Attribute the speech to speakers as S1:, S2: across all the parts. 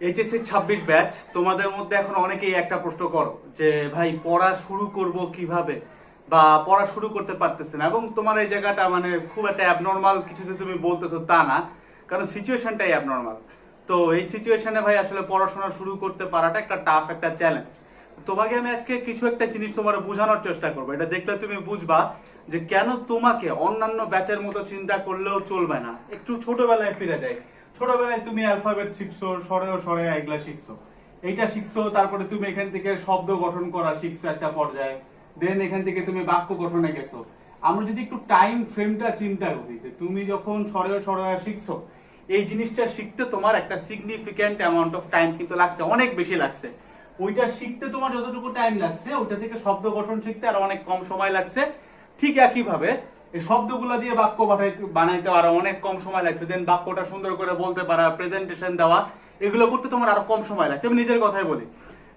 S1: HSC ছাব্বিশ batch তোমাদের মধ্যে এখন অনেকেই একটা প্রশ্ন করো যে, ভাই, পড়া শুরু করব কীভাবে? বা, পড়া শুরু করতে পারতেছে না। এবং তোমার এই জায়গাটা মানে খুব একটা অ্যাবনর্মাল কিছু তুমি বলতেছো তা না, কারণ সিচুয়েশনটাই অ্যাবনর্মাল তো এই সিচুয়েশনে ভাই আসলে পড়াশোনা শুরু করতে পারাটা একটা টাফ একটা চ্যালেঞ্জ তোমাকে আমি আজকে কিছু একটা জিনিস তোমার বোঝানোর চেষ্টা করব। এটা দেখলে তুমি বুঝবা যে কেন তোমাকে অন্যান্য ব্যাচের মতো চিন্তা করলেও চলবে না। একটু ছোটবেলায় ফিরে যাই। ছোটবেলায় তুমি অ্যালফাবেট শিখছো সরে সরে এগুলা শিখছো। এইটা শিখছো, তারপরে তুমি এখান থেকে শব্দ গঠন করা শিখছো একটা পর্যায়ে। দেন এখান থেকে তুমি বাক্য গঠনে গেছো। আমরা যদি একটু টাইম ফ্রেমটা চিন্তা করি, যে তুমি যখন সরে ও সরে শিখছো, এই জিনিসটা শিখতে তোমার একটা সিগনিফিক্যান্ট অ্যামাউন্ট অফ টাইম কিন্তু লাগছে, অনেক বেশি লাগছে। ওইটা শিখতে তোমার যতটুকু টাইম লাগছে, ওইটা থেকে শব্দ গঠন শিখতে আর অনেক কম সময় লাগছে। ঠিক একইভাবে এই শব্দগুলো দিয়ে বাক্য বানাইতে আরও অনেক কম সময় লাগছে। দেন বাক্যটা সুন্দর করে বলতে পারা প্রেজেন্টেশন দেওয়া, এগুলো করতে তোমার আরও কম সময় লাগছে। আমি নিজের কথাই বলি।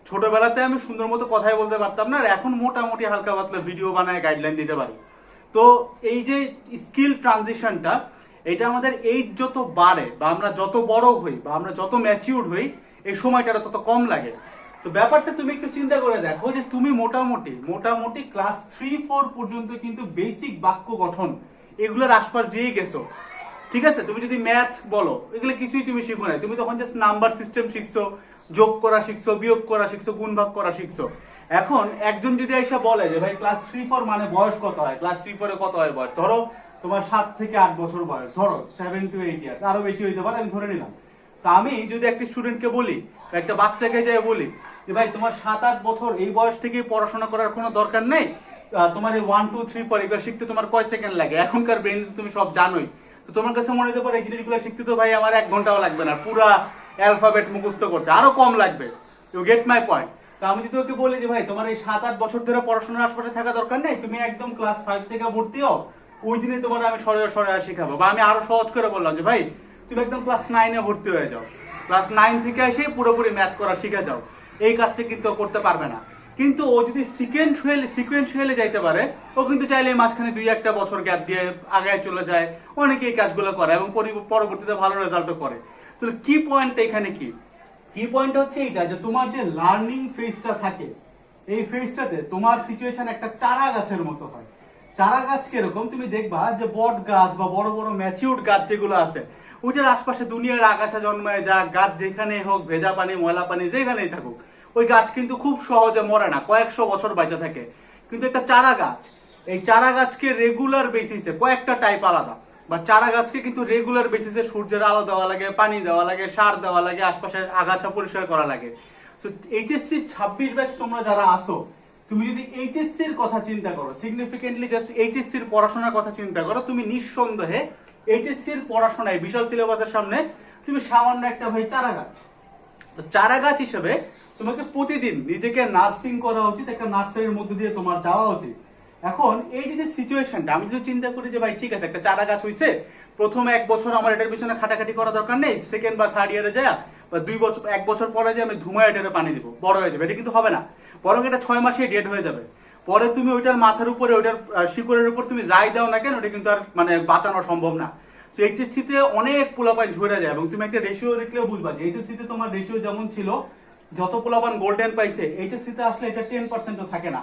S1: ছোটবেলাতে আমি সুন্দর মতো কথাই বলতে পারতাম না, আর এখন মোটামুটি হালকা পাতলা ভিডিও বানায় গাইডলাইন দিতে পারি। তো এই যে স্কিল ট্রানজিশনটা এটা আমাদের এইজ যত বাড়ে, বা আমরা যত বড় হই, বা আমরা যত ম্যাচিউর হই, এই সময়টা তত কম লাগে। তো ব্যাপারটা তুমি একটু চিন্তা করে দেখো যে তুমি মোটামুটি মোটামুটি ক্লাস থ্রি ফোর পর্যন্ত কিন্তু বেসিক বাক্য গঠন এগুলোর আশপাশ দিয়ে গেছো। ঠিক আছে? তুমি যদি ম্যাথ বলো, এগুলো কিছুই তুমি শিখো নাই। তুমি তখন জাস্ট নাম্বার সিস্টেম শিখছো, যোগ করা শিখছো, বিয়োগ করা শিখছো, গুণ ভাগ করা শিখছো। এখন একজন যদি এসে বলে যে, ভাই ক্লাস থ্রি ফোর মানে বয়স কত হয়? ক্লাস থ্রি ফোরে কত হয় বয়স? ধরো তোমার সাত থেকে আট বছর বয়স, ধরো সেভেন টু এইট ইয়ার্স আরও বেশি হইতে পারে, আমি ধরে নিলাম। তা আমি যদি একটা স্টুডেন্টকে বলি একটা বাচ্চাকে যাই বলি যে ভাই, তোমার সাত আট বছর, এই বয়স থেকেই পড়াশোনা করার কোনো দরকার নেই? তোমার এই ওয়ান টু থ্রি ফোর এগুলো শিখতে তোমার কয় সেকেন্ড লাগে? এখনকার ব্রেন তুমি সব জানোই। তো তোমার কাছে মনে হতে পারে এই জিনিসগুলো শিখতে তো ভাই আমার এক ঘন্টাও লাগবে না। পুরা অ্যালফাবেট মুখস্থ করতে। আরও কম লাগবে। ইউ গেট মাই পয়েন্ট তো আমি যদি ওকে বলি যে ভাই, তোমার এই সাত আট বছর ধরে পড়াশোনার আশপাশে থাকা দরকার নেই? তুমি একদম ক্লাস ফাইভ থেকে ভর্তি হও। ওই দিনে তোমার আমি সরে সরে শেখাবো। বা আমি আরও সহজ করে বললাম যে ভাই, তুমি একদম ক্লাস নাইনে ভর্তি হয়ে যাও। ক্লাস নাইন থেকে এসে পুরোপুরি ম্যাথ করা শিখে যাও। এই কাজটা কিন্তু করতে পারবে না। কিন্তু ও যদি সিকুয়েন্সিয়ালি সিকুয়েন্সিয়ালি যাইতে পারে, ও কিন্তু চাইলে মাঝখানে দুই একটা বছর গ্যাপ দিয়ে আগায় চলে যায়। অনেকে এই কাজগুলো করে এবং পরবর্তীতে ভালো রেজাল্টও করে। তো কি পয়েন্ট এখানে কি? কি পয়েন্ট হচ্ছে এইটা যে তোমার যে লার্নিং ফেজটা থাকে, এই ফেজটাতে তোমার সিচুয়েশন একটা চারা গাছের মতো হয়। চারা গাছ কীরকম? তুমি দেখবা যে বট গাছ বা বড় বড় ম্যাচিউড গাছ যেগুলো আছে ওইটার আশপাশে দুনিয়ার আগাছা জন্মায় যা গাছ যেখানে হোক, ভেজা পানি, ময়লা পানি, যেখানেই থাকুক। ওই গাছ কিন্তু খুব সহজে মরে না, কয়েকশো বছর বেঁচে থাকে। কিন্তু একটা চারা গাছ, এই চারা গাছকে রেগুলার বেসিসে কয়েকটা টাইপ আলাদা। বা চারা গাছকে কিন্তু রেগুলার বেসিসে সূর্যের আলো দেওয়া লাগে, পানি দেওয়া লাগে, সার দেওয়া লাগে, আশপাশের আগাছা পরিষ্কার করা লাগে। তো এইচএসসি ছাব্বিশ ব্যাচ তোমরা যারা আসো তুমি যদি এইচএসসি এর কথা চিন্তা করো সিগনিফিকেন্টলি জাস্ট এইচএসসি এর পড়াশোনার কথা চিন্তা করো, তুমি নিঃসন্দেহে এইচএসসি এর পড়াশোনায়, বিশাল সিলেবাসের সামনে তুমি সামান্য একটা ভাই চারা গাছ তো চারা গাছ হিসেবে তোমাকে প্রতিদিন নিজেকে নার্সিং করা উচিত, একটা নার্সারির মধ্যে দিয়ে তোমার যাওয়া উচিত। এখন এই যে সিচুয়েশনটা আমি যদি চিন্তা করি যে ভাই ঠিক আছে, একটা চারা গাছ হইছে, প্রথম এক বছর আমার এটার পিছনে খাটাখাটি করা দরকার নেই সেকেন্ড বা থার্ড ইয়ারে যায় বা দুই বছর, এক বছর পরে যে আমি ধুমায় এটারে পানি দিব, বড় হয়ে যাবে, এটা কিন্তু হবে না। বরং এটা ছয় মাসে ডেট হয়ে যাবে। পরে তুমি ওইটার মাথার উপরে, ওইটার শিকড়ের উপর তুমি যাই দাও না কেন, ওটা কিন্তু আর মানে বাঁচানো সম্ভব না। তো এইচএসসি তে অনেক পোলাপান ঝরে যায় এবং তুমি একটা রেশিও দেখলেও বুঝবা যে এইচএসসি তে তোমার রেশিও যেমন ছিল, যত পোলাপান গোল্ডেন পাইছে এইচএসসি তে আসলে এটা টেন পার্সেন্টও থাকে না।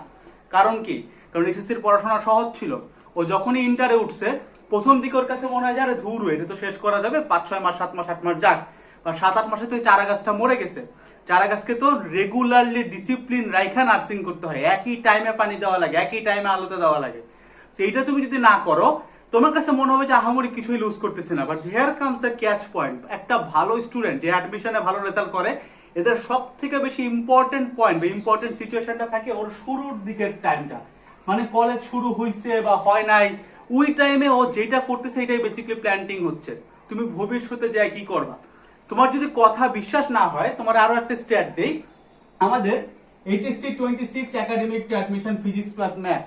S1: কারণ কি? কারণ এইচএসসির পড়াশোনা সহজ ছিল। ও যখনই ইন্টারে উঠছে, প্রথম দিকে ওর কাছে মনে হয় যে, আরে ধুর, এটা তো শেষ করা যাবে, পাঁচ, ছয় মাস, সাত মাস, আট মাস যাক। বা সাত, আট মাসে তো চারা গাছটা মরে গেছে। চারা গাছকে তো রেগুলারলি ডিসিপ্লিন রাইখা নার্সিং করতে হয়। একই টাইমে পানি দেওয়া লাগে, একই টাইমে আলোতে দেওয়া লাগে। সেইটা তুমি যদি না করো, তোমার কাছে মনে হবে যে, আহামরি কিছুই লুজ করতেছে না। But here comes the catch point একটা ভালো স্টুডেন্ট যে অ্যাডমিশনে ভালো রেজাল্ট করে, এদের সব থেকে বেশি ইম্পর্টেন্ট পয়েন্ট বা ইম্পর্টেন্ট সিচুয়েশনটা থাকে ওর শুরুর দিকের টাইমটা মানে কলেজ শুরু হইছে বা হয় নাই, ওই টাইমে ও যেটা করতেছে, এটাই বেসিক্যালি প্ল্যান্টিং হচ্ছে। তুমি ভবিষ্যতে যায় কি করবা? তোমার যদি কথা বিশ্বাস না হয়, তোমার আরও একটা স্ট্যাট দেই। আমাদের HSC twenty six academic admission physics plus math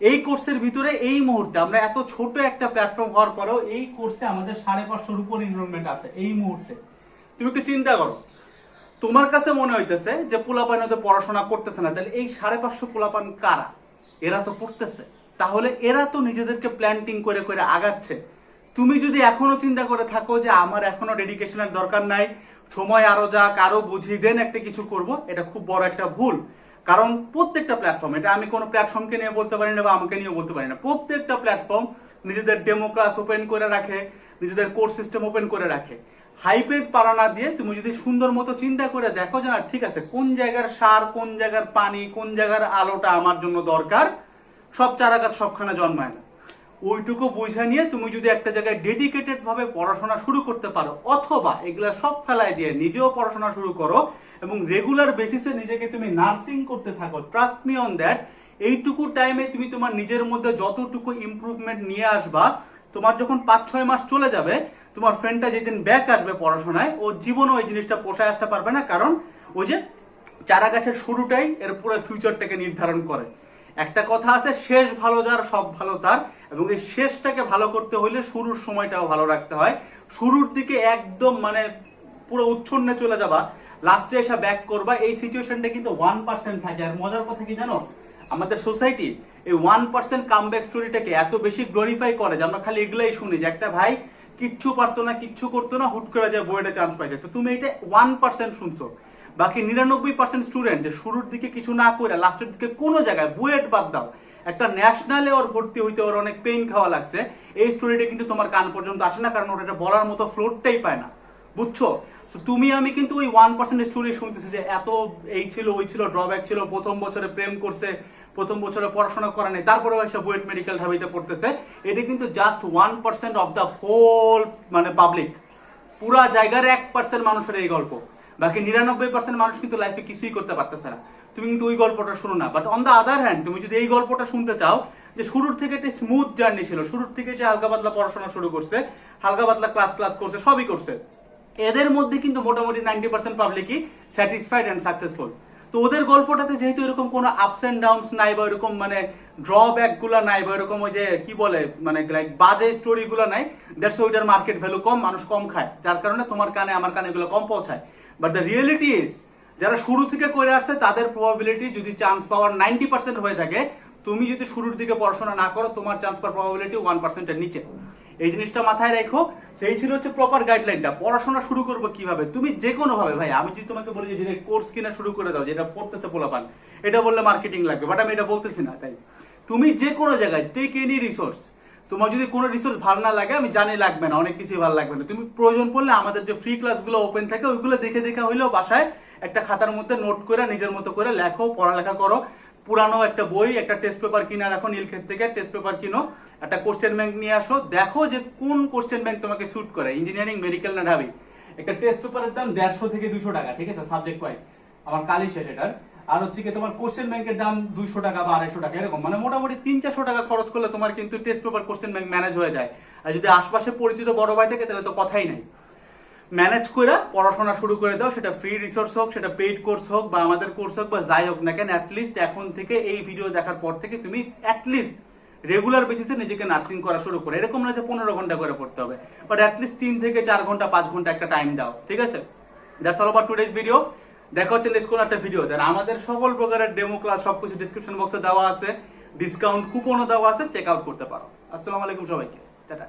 S1: এই কোর্সের ভিতরে এই মুহূর্তে আমরা এত ছোট একটা প্ল্যাটফর্ম হওয়ার পরেও এই কোর্সে আমাদের সাড়ে পাঁচশোর উপর এনরোলমেন্ট আছে, এই মুহূর্তে। তুমি একটু চিন্তা করো। তোমার কাছে মনে হইতেছে যে পোলাপান হয়তো পড়াশোনা করতেছে না, তাহলে এই সাড়ে পাঁচশো পোলাপান কারা? এরা তো পড়তেছে। তাহলে এরা তো নিজেদেরকে প্ল্যান্টিং করে করে আগাচ্ছে। তুমি যদি এখনও চিন্তা করে থাকো যে আমার এখনও ডেডিকেশনের দরকার নাই, সময় আরও যাক, আরও বুঝিয়ে দেন একটা কিছু করব, এটা খুব বড় একটা ভুল। কারণ প্রত্যেকটা প্ল্যাটফর্ম এটা আমি কোনো প্ল্যাটফর্মকে নিয়ে বলতে পারি না বা আমাকে নিয়ে বলতে পারি না। প্রত্যেকটা প্ল্যাটফর্ম নিজেদের ডেমো ক্লাস ওপেন করে রাখে, নিজেদের কোর্স সিস্টেম ওপেন করে রাখে। হাইপে পারানা দিয়ে তুমি যদি সুন্দর মতো চিন্তা করে দেখো যে না, ঠিক আছে, কোন জায়গার সার, কোন জায়গার পানি, কোন জায়গার আলোটা আমার জন্য দরকার, সব চারা গাছ সবখানে জন্মায় না। ওইটুকু বুঝে নিয়ে তুমি যদি একটা জায়গায় ডেডিকেটেড ভাবে পড়াশোনা শুরু করতে পারো, অথবা এগুলা সব ফেলায় দিয়ে নিজেও পড়াশোনা শুরু করো এবং রেগুলার বেসিসে নিজেকে তুমি নার্সিং করতে থাকো ট্রাস্ট মি অন দ্যাট এইটুকু টাইমে তুমি তোমার নিজের মধ্যে যতটুকু ইমপ্রুভমেন্ট নিয়ে আসবা, তোমার যখন পাঁচ, ছয় মাস চলে যাবে, তোমার ফ্রেন্ডটা যেদিন ব্যাক আসবে পড়াশোনায়, ও জীবনও ওই জিনিসটা পোষায় আসতে পারবে না, কারণ ওই যে চারা গাছের শুরুটাই এর পুরো ফিউচারটাকে নির্ধারণ করে। একটা কথা আছে, শেষ ভালো যার, সব ভালো তার। এবং এই শেষটাকে ভালো করতে হলে শুরুর সময়টাও ভালো রাখতে হয়। শুরুর দিকে একদম মানে পুরো উচ্ছন্নে চলে যাবা লাস্টে এসে ব্যাক করবা। এই সিচুয়েশনটা কিন্তু ওয়ান পার্সেন্ট থাকে। আর মজার কথা কি জানো? আমাদের সোসাইটি এই ওয়ান পার্সেন্ট কামব্যাক স্টোরিটাকে এত বেশি গ্লোরিফাই করে যে আমরা খালি এগুলাই শুনি যে একটা ভাই কিচ্ছু পারতো না, কিচ্ছু করতো না, হুট করে যায় বইটা চান্স পাইছে। তো তুমি এটা ওয়ান পার্সেন্ট শুনছো। বাকি নিরানব্বই পার্সেন্ট স্টুডেন্ট যে শুরুর দিকে কিছু না করে লাস্টের দিকে কোনো জায়গায় বুয়েট বাদ দাও। একটা ন্যাশনালে ওর ভর্তি হইতে ওর অনেক পেইন খাওয়া লাগছে। এই স্টোরিটা কিন্তু তোমার কান পর্যন্ত আসে না, কারণ ওর এটা বলার মতো ফ্লোরটাই পায় না। বুঝছ? তুমি আমি কিন্তু ওই ওয়ান পার্সেন্ট স্টোরি শুনতেছি যে এত এই ছিল, ওই ছিল ড্রব্যাক ছিল, প্রথম বছরে প্রেম করছে, প্রথম বছরে পড়াশোনা করা নেই, তারপরেও এসে বুয়েট মেডিকেল ঢাবিতে পড়তেছে। এটা কিন্তু just one percent of the whole মানে পাবলিক পুরা জায়গার এক পার্সেন্ট মানুষের এই গল্প। বাকি নিরানব্বই পার্সেন্ট মানুষ কিন্তু লাইফে কিছুই করতে পারতেছে না। তুমি কিন্তু ওই গল্পটা শুনো না but on the other hand তুমি যদি এই গল্পটা শুনতে চাও, যে শুরুর থেকে একটা স্মুথ জার্নি ছিল, শুরুর থেকে যে হালকা পাতলা পড়াশোনা শুরু করছে, হালকা পাতলা ক্লাস ক্লাস করছে, সবই করছে, এদের মধ্যে কিন্তু মোটামুটি নাইনটি পার্সেন্ট পাবলিকই স্যাটিসফাইড অ্যান্ড সাকসেসফুল তো ওদের গল্পটাতে যেহেতু এরকম কোনো আপস অ্যান্ড ডাউনস নাই বা এরকম মানে ড্রব্যাকগুলা নাই বা এরকম ওই যে কি বলে মানে লাইক বাজে স্টোরি গুলো নাই দ্যাটস ওইটার মার্কেট ভ্যালু কম, মানুষ কম খায়। যার কারণে তোমার কানে, আমার কানে এগুলো কম পৌঁছায়। বাট দ্য রিয়েলিটি ইজ যারা শুরু থেকে করে আসছে, তাদের প্রবাবিলিটি যদি চান্স পাওয়ার নাইনটি পার্সেন্ট হয়ে থাকে, তুমি যদি শুরুর দিকে পড়াশোনা না করো, তোমার চান্স পাওয়ার প্রবাবিলিটি ওয়ান পার্সেন্টের নিচে। এই জিনিসটা মাথায় রেখো, সেই ছিল হচ্ছে প্রপার গাইডলাইনটা পড়াশোনা শুরু করব কীভাবে? তুমি যে কোনো ভাবে ভাই, আমি যদি তোমাকে বলি যে কোর্স কিনা শুরু করে দাও, যেটা পড়তেছে পোলাপান, এটা বললে মার্কেটিং লাগবে বাট আমি এটা বলতেছি না, তাই। তুমি যে কোনো জায়গায় টেক এনি রিসোর্স তোমার যদি কোনো রিসোর্স ভালো না লাগে, আমি জানি লাগবে না, অনেক কিছুই ভালো লাগবে না। তুমি প্রয়োজন পড়লে আমাদের যে ফ্রি ক্লাসগুলো ওপেন থাকে, ওইগুলো দেখে দেখে হইলেও বাসায় একটা খাতার মধ্যে নোট করে, নিজের মতো করে লেখো, পড়ালেখা করো। পুরানো একটা বই, একটা টেস্ট পেপার কিনে রাখো, নীলক্ষেত থেকে টেস্ট পেপার কিনো, একটা কোশ্চেন ব্যাংক নিয়ে আসো। দেখো যে কোন কোশ্চেন ব্যাংক তোমাকে স্যুট করে ইঞ্জিনিয়ারিং মেডিকেল না ঢাবি। একটা টেস্ট পেপারের দাম দেড়শো থেকে দুশো টাকা, ঠিক আছে সাবজেক্ট ওয়াইজ আমার কালি শেষ এটার। আর হচ্ছে কি তোমার কোশ্চেন ব্যাংকের দাম দুইশো টাকা বা আড়াইশো টাকা, এরকম। মানে মোটামুটি তিন, চারশো টাকা খরচ করলে তোমার কিন্তু test paper question bank manage হয়ে যায়। আর যদি আশপাশে পরিচিত বড় ভাই থাকে, তাহলে তো কথাই নাই। ম্যানেজ করে পড়াশোনা শুরু করে দাও, সেটা ফ্রি রিসোর্স হোক, সেটা পেইড কোর্স হোক, বা আমাদের কোর্স হোক, বা যাই হোক না কেন অ্যাটলিস্ট এখন থেকে এই ভিডিও দেখার পর থেকে তুমি অ্যাটলিস্ট রেগুলার বেসিসে নিজেকে নার্সিং করা শুরু করে। এরকম না যে পনেরো ঘণ্টা করে পড়তে হবে। বাট অ্যাটলিস্ট তিন থেকে চার ঘণ্টা, পাঁচ ঘণ্টা একটা টাইম দাও, ঠিক আছে? That's all about today's video দেখা হচ্ছে নেক্সট কোনো একটা ভিডিও দেন আমাদের সকল প্রকারের ডেমো ক্লাস সবকিছু ডিসক্রিপশন বক্সে দেওয়া আছে। ডিসকাউন্ট কুপনও দেওয়া আছে চেক আউট করতে পারো। আসসালামু আলাইকুম সবাইকে। টাটা।